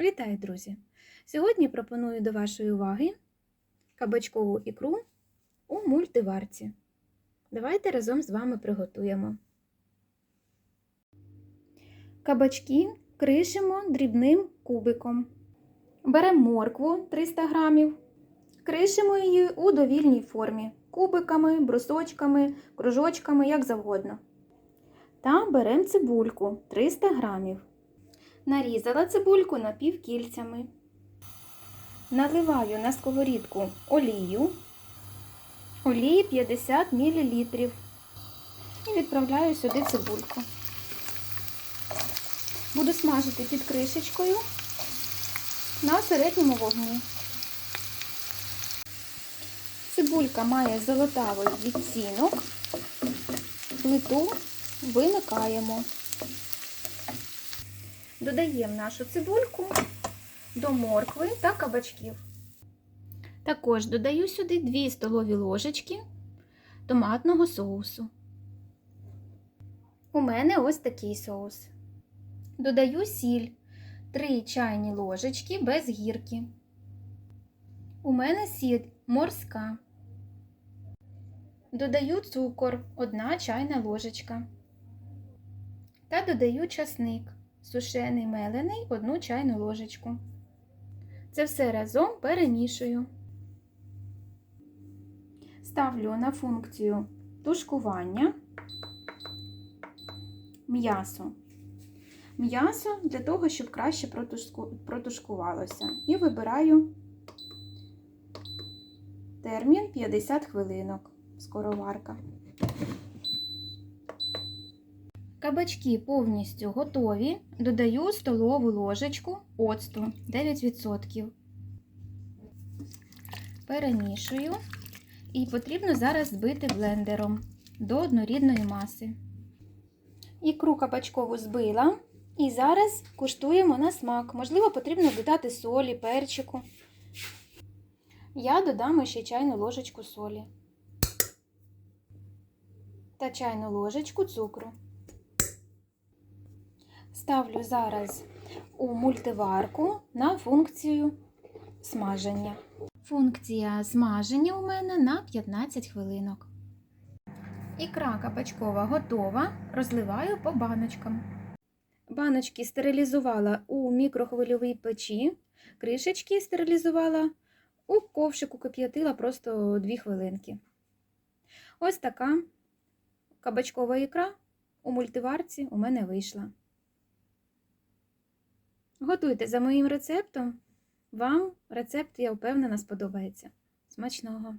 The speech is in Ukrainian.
Вітаю, друзі! Сьогодні пропоную до вашої уваги кабачкову ікру у мультиварці. Давайте разом з вами приготуємо. Кабачки кришимо дрібним кубиком. Беремо моркву 300 грамів, кришимо її у довільній формі кубиками, брусочками, кружочками, як завгодно. Та беремо цибульку 300 грамів. Нарізала цибульку напівкільцями. Наливаю на сковорідку олію, олії 50 мл. І відправляю сюди цибульку. Буду смажити під кришечкою на середньому вогні. Цибулька має золотавий відтінок, плиту вимикаємо. Додаємо нашу цибульку до моркви та кабачків. Також додаю сюди 2 столові ложечки томатного соусу. У мене ось такий соус. Додаю сіль 3 чайні ложечки без гірки. У мене сіль морська. Додаю цукор 1 чайна ложечка. Та додаю часник сушений мелений 1 чайну ложечку. Це все разом перемішую. Ставлю на функцію тушкування м'ясо. М'ясо для того, щоб краще протушкувалося. І вибираю термін 50 хвилинок. Скороварка. Кабачки повністю готові. Додаю столову ложечку оцту 9%. Перемішую. І потрібно зараз збити блендером до однорідної маси. Ікру кабачкову збила. І зараз куштуємо на смак. Можливо, потрібно додати солі, перчику. Я додам ще чайну ложечку солі та чайну ложечку цукру. Ставлю зараз у мультиварку на функцію смаження. Функція смаження у мене на 15 хвилинок. Ікра кабачкова готова, розливаю по баночкам. Баночки стерилізувала у мікрохвильовій печі, кришечки стерилізувала, у ковшику кип'ятила просто 2 хвилинки. Ось така кабачкова ікра у мультиварці у мене вийшла. Готуйте за моїм рецептом. Вам рецепт, я впевнена, сподобається. Смачного!